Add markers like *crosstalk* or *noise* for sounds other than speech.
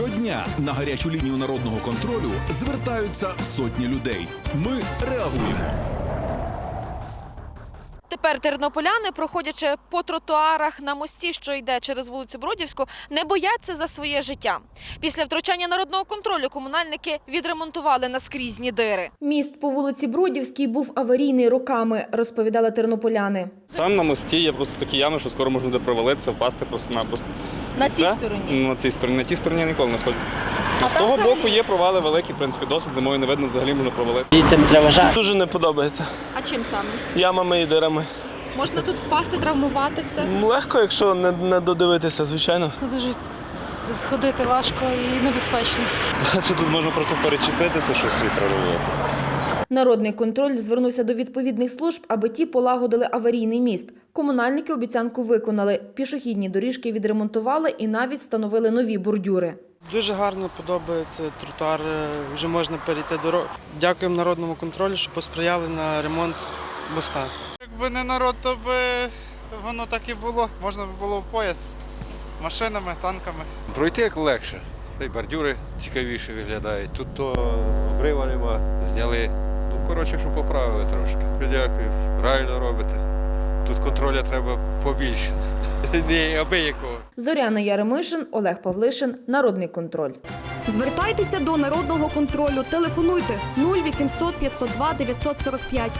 Щодня на гарячу лінію народного контролю звертаються сотні людей. Ми реагуємо. Тепер тернополяни, проходячи по тротуарах на мості, що йде через вулицю Бродівську, не бояться за своє життя. Після втручання народного контролю комунальники відремонтували наскрізні дири. Міст по вулиці Бродівській був аварійний роками, розповідали тернополяни. Там на мості є просто такі ями, що скоро можна буде провалитися, впасти просто-напросто. На цій стороні? Ну, На цій стороні. На тій стороні я ніколи не ходжу. А з там того взагалі? боку є провали великі, в принципі, досить зимою не видно, взагалі можна провалити. Дітям треба жати. Дуже не подобається. А чим саме? Ямами і дирами. Можна тут впасти, травмуватися? Легко, якщо не, не додивитися, звичайно. Тут дуже ходити важко і небезпечно. *laughs* Тут можна просто перечепитися, щось і проробити. Народний контроль звернувся до відповідних служб, аби ті полагодили аварійний міст. Комунальники обіцянку виконали. Пішохідні доріжки відремонтували і навіть встановили нові бордюри. Дуже гарно подобається тротуар, е, вже можна перейти дорогу. Дякуємо народному контролю, що посприяли на ремонт моста. Якби не народ, то би воно так і було. Можна б було в пояс машинами, танками. Пройти як легше. Та й бордюри цікавіше виглядають. Тут то обрива нема, зняли. Коротше, що поправили трошки. Дякую, правильно робите. Тут контроля треба побільше. *laughs* Не абиякого. Зоряна Яремишин, Олег Павлишин. Народний контроль. Звертайтеся до народного контролю. Телефонуйте 0800 502 945